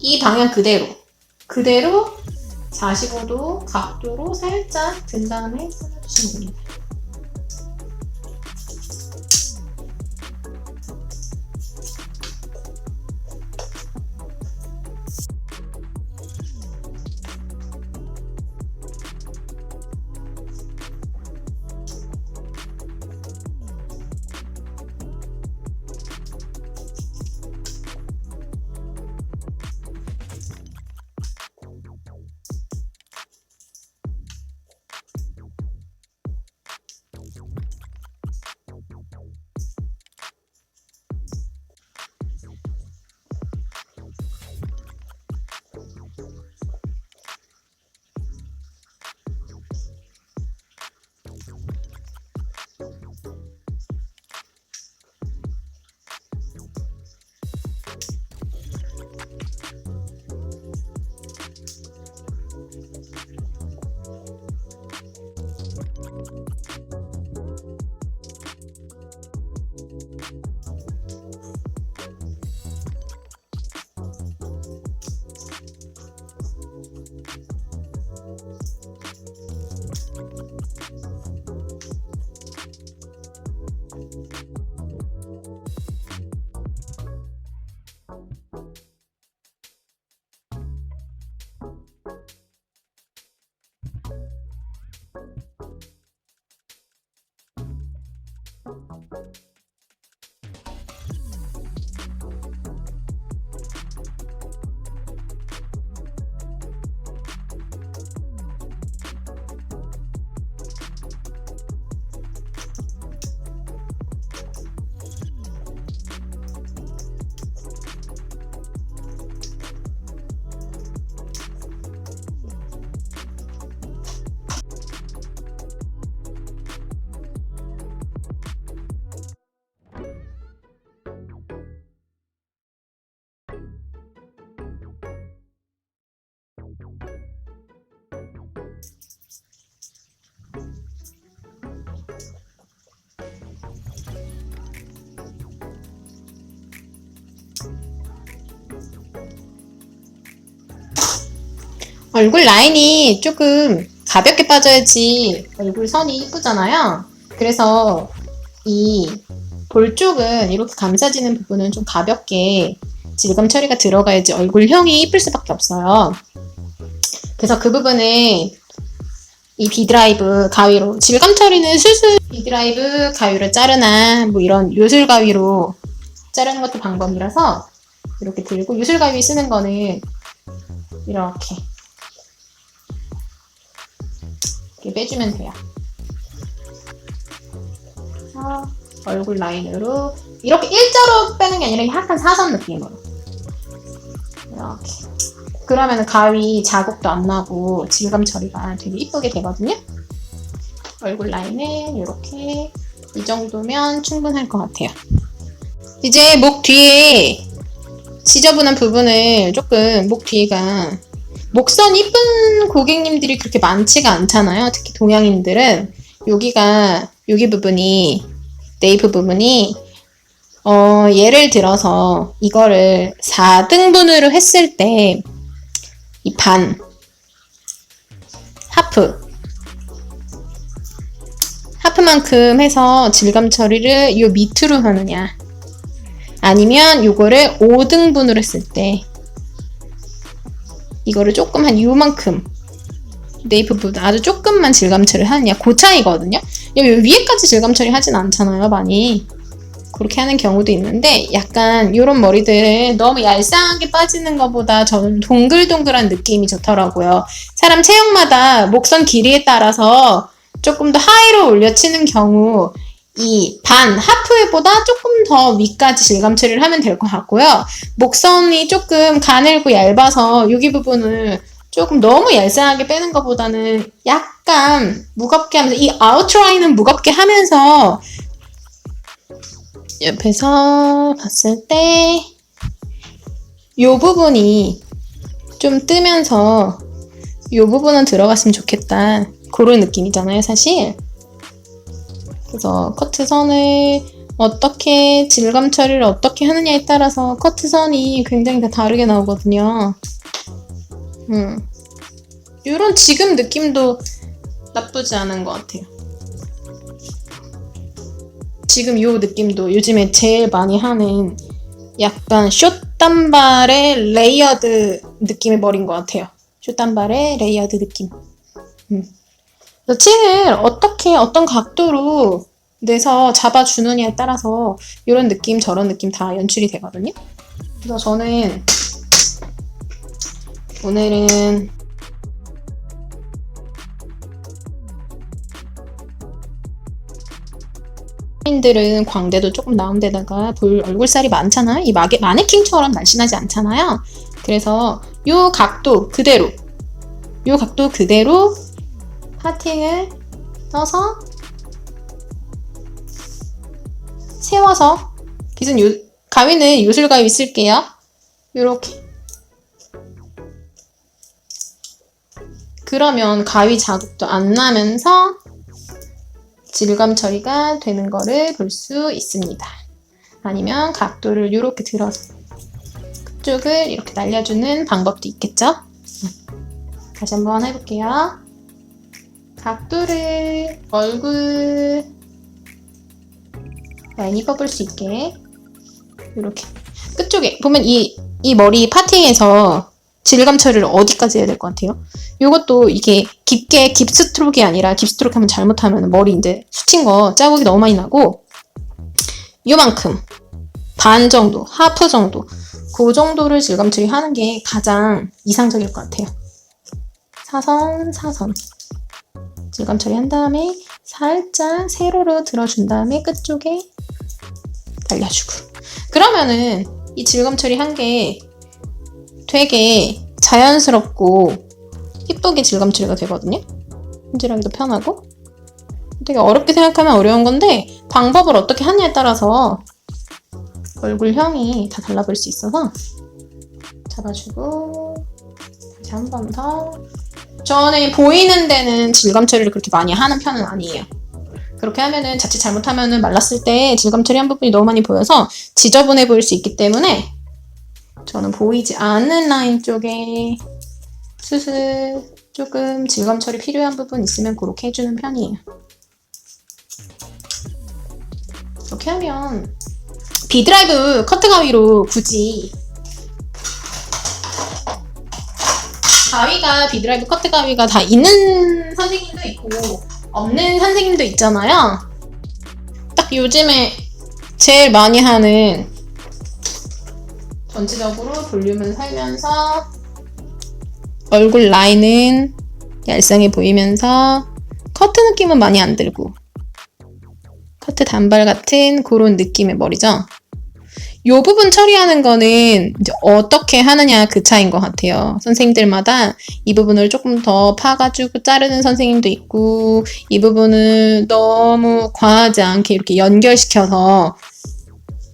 이 방향 그대로 그대로 45도 각도로 살짝 든 다음에 잘라주시면 됩니다. 얼굴 라인이 조금 가볍게 빠져야지 얼굴 선이 이쁘잖아요. 그래서 이 볼 쪽은 이렇게 감싸지는 부분은 좀 가볍게 질감 처리가 들어가야지 얼굴형이 이쁠 수밖에 없어요. 그래서 그 부분에 이 비드라이브 가위로 질감 처리는 슬슬 비드라이브 가위로 자르나 뭐 이런 요술 가위로 자르는 것도 방법이라서 이렇게 들고 요술 가위 쓰는 거는 이렇게 이렇게 빼주면 돼요. 얼굴 라인으로 이렇게 일자로 빼는 게 아니라 약간 사선 느낌으로 이렇게 그러면 가위 자국도 안 나고 질감 처리가 되게 이쁘게 되거든요. 얼굴 라인은 이렇게 이 정도면 충분할 것 같아요. 이제 목 뒤에 지저분한 부분을 조금 목 뒤가 목선 이쁜 고객님들이 그렇게 많지가 않잖아요. 특히 동양인들은 여기가 여기 부분이 네이프 부분이 어 예를 들어서 이거를 4등분으로 했을 때이 반. 하프. 하프만큼 해서 질감 처리를 요 밑으로 하느냐. 아니면 요거를 5등분으로 했을 때. 이거를 조금 한 요만큼. 네이프 부분 아주 조금만 질감 처리를 하느냐. 그 차이거든요. 여기 위에까지 질감 처리 하진 않잖아요 많이 그렇게 하는 경우도 있는데 약간 이런 머리들 너무 얄쌍하게 빠지는 것보다 저는 동글동글한 느낌이 좋더라고요. 사람 체형마다 목선 길이에 따라서 조금 더 하이로 올려치는 경우 이 반 하프보다 조금 더 위까지 질감 처리를 하면 될 것 같고요. 목선이 조금 가늘고 얇아서 여기 부분을 조금 너무 얄쌍하게 빼는 것보다는 약간 무겁게 하면서 이 아웃라인은 무겁게 하면서 옆에서 봤을 때 이 부분이 좀 뜨면서 이 부분은 들어갔으면 좋겠다. 그런 느낌이잖아요, 사실. 그래서 커트선을 어떻게 질감 처리를 어떻게 하느냐에 따라서 커트선이 굉장히 다 다르게 나오거든요. 음. 이런 지금 느낌도 나쁘지 않은 것 같아요. 지금 이 느낌도 요즘에 제일 많이 하는 약간 숏단발의 레이어드 느낌의 머리인 것 같아요. 숏단발의 레이어드 느낌. 음. 그래서 어떻게 어떤 각도로 내서 잡아주느냐에 따라서 이런 느낌 저런 느낌 다 연출이 되거든요. 그래서 저는 오늘은 인들은 광대도 조금 나온 데다가 볼 얼굴살이 많잖아요. 이 마게, 마네킹처럼 날씬하지 않잖아요. 그래서 이 각도 그대로 이 각도 그대로 파팅을 떠서 세워서 빗은 요, 가위는 요술가위 쓸게요. 요렇게 그러면 가위 자국도 안 나면서 질감 처리가 되는 거를 볼 수 있습니다. 아니면 각도를 이렇게 들어서 그쪽을 이렇게 날려주는 방법도 있겠죠? 다시 한번 해볼게요. 각도를 얼굴 라인이 뽑을 수 있게 이렇게 끝쪽에 보면 이, 이 머리 파팅에서 질감 처리를 어디까지 해야 될 것 같아요? 이것도 이게 깊게 깁스트로크가 아니라 깁스트로크 하면 잘못하면 머리 이제 수친 거 자국이 너무 많이 나고 요만큼 반 정도, 하프 정도 그 정도를 질감 처리하는 게 가장 이상적일 것 같아요. 사선, 사선 질감 처리한 다음에 살짝 세로로 들어준 다음에 끝쪽에 달려주고 그러면은 이 질감 처리한 게 되게 자연스럽고 이쁘게 질감 처리가 되거든요. 손질하기도 편하고 되게 어렵게 생각하면 어려운 건데 방법을 어떻게 하느냐에 따라서 얼굴형이 다 달라 보일 수 있어서 잡아주고 다시 한 번 더 저는 보이는 데는 질감 처리를 그렇게 많이 하는 편은 아니에요. 그렇게 하면은 자칫 잘못하면은 말랐을 때 질감 처리한 부분이 너무 많이 보여서 지저분해 보일 수 있기 때문에 저는 보이지 않는 라인 쪽에 수술 조금 질감 처리 필요한 부분 있으면 그렇게 해주는 편이에요. 이렇게 하면 비드라이브 커트 가위로 굳이 가위가 비드라이브 커트 가위가 다 있는 선생님도 있고 없는 선생님도 있잖아요. 딱 요즘에 제일 많이 하는 전체적으로 볼륨을 살면서 얼굴 라인은 얄쌍해 보이면서 커트 느낌은 많이 안 들고 커트 단발 같은 그런 느낌의 머리죠. 요 부분 처리하는 거는 어떻게 하느냐 그 차인 것 같아요. 선생님들마다 이 부분을 조금 더 파가지고 자르는 선생님도 있고 이 부분을 너무 과하지 않게 이렇게 연결시켜서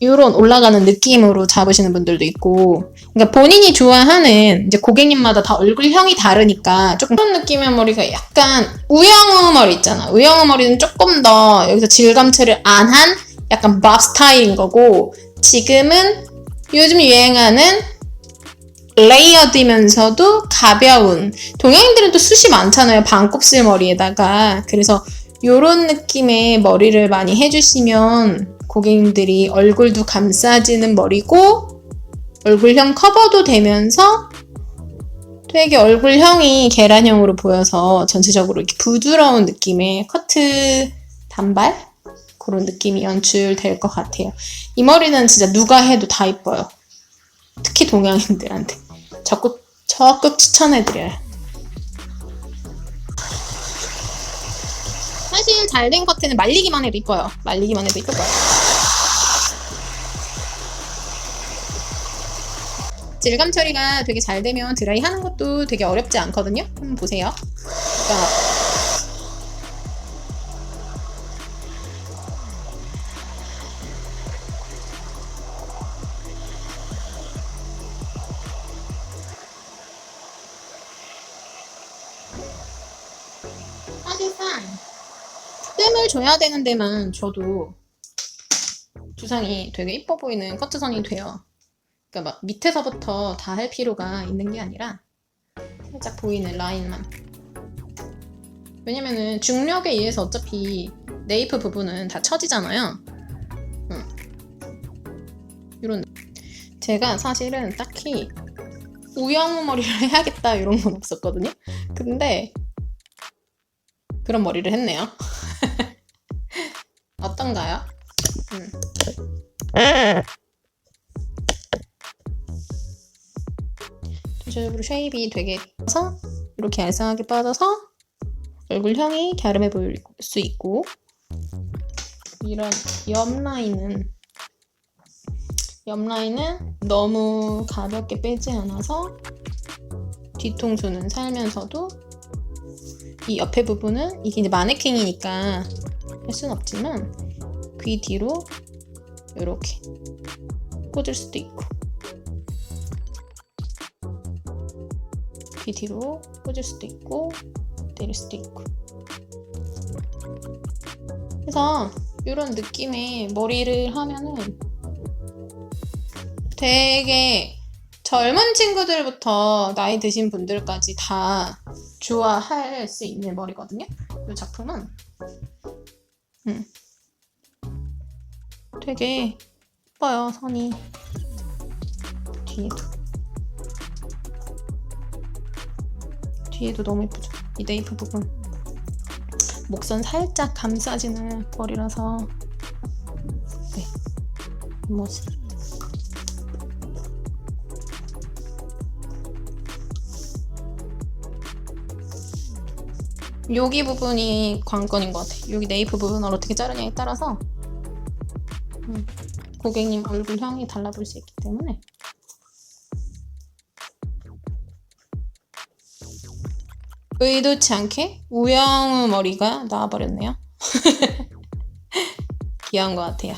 이런 올라가는 느낌으로 잡으시는 분들도 있고 그러니까 본인이 좋아하는 이제 고객님마다 다 얼굴형이 다르니까 조금 그런 느낌의 머리가 약간 우영우 머리 있잖아. 우영우 머리는 조금 더 여기서 질감 처리를 안 한 약간 밥 스타일인 거고 지금은 요즘 유행하는 레이어드면서도 가벼운 동양인들은 또 숱이 많잖아요 반곱슬 머리에다가. 그래서 요런 느낌의 머리를 많이 해주시면 고객님들이 얼굴도 감싸지는 머리고 얼굴형 커버도 되면서 되게 얼굴형이 계란형으로 보여서 전체적으로 이렇게 부드러운 느낌의 커트 단발 그런 느낌이 연출될 것 같아요. 이 머리는 진짜 누가 해도 다 이뻐요. 특히 동양인들한테 적극 적극 추천해드려요. 사실 잘 된 커트는 말리기만 해도 이뻐요. 말리기만 해도 이쁠 거예요. 질감 처리가 되게 잘 되면 드라이 하는 것도 되게 어렵지 않거든요. 한번 보세요. 사실상 뜸을 줘야 되는 데만 줘도 두상이 되게 이뻐 보이는 커트선이 돼요. 그러니까 막 밑에서부터 다 할 필요가 있는 게 아니라 살짝 보이는 라인만. 왜냐면은 중력에 의해서 어차피 네이프 부분은 다 처지잖아요. 응. 이런 제가 사실은 딱히 우영 머리를 해야겠다 이런 건 없었거든요. 근데 그런 머리를 했네요. 어떤가요? 음. 전체적으로 쉐입이 되게 서 이렇게 얄쌍하게 빠져서 얼굴형이 갸름해 보일 수 있고 이런 옆 라인은 옆 라인은 너무 가볍게 빼지 않아서 뒤통수는 살면서도 이 옆에 부분은 이게 이제 마네킹이니까 할 수는 없지만 귀 뒤로 이렇게 꽂을 수도 있고 귀 뒤로 꽂을 수도 있고 내릴 수도 있고 그래서 이런 느낌의 머리를 하면은 되게 젊은 친구들부터 나이 드신 분들까지 다 좋아할 수 있는 머리거든요. 이 작품은 음. 되게 예뻐요 선이 뒤에도 뒤에도 너무 예쁘죠? 이 네이프 부분. 목선 살짝 감싸지는 머리라서. 네, 이 모습 여기 부분이 관건인 것 같아요. 여기 네이프 부분을 어떻게 자르냐에 따라서 음, 고객님 얼굴형이 달라질 수 있기 때문에 의도치 않게 우영 머리가 나와버렸네요. 귀여운 것 같아요.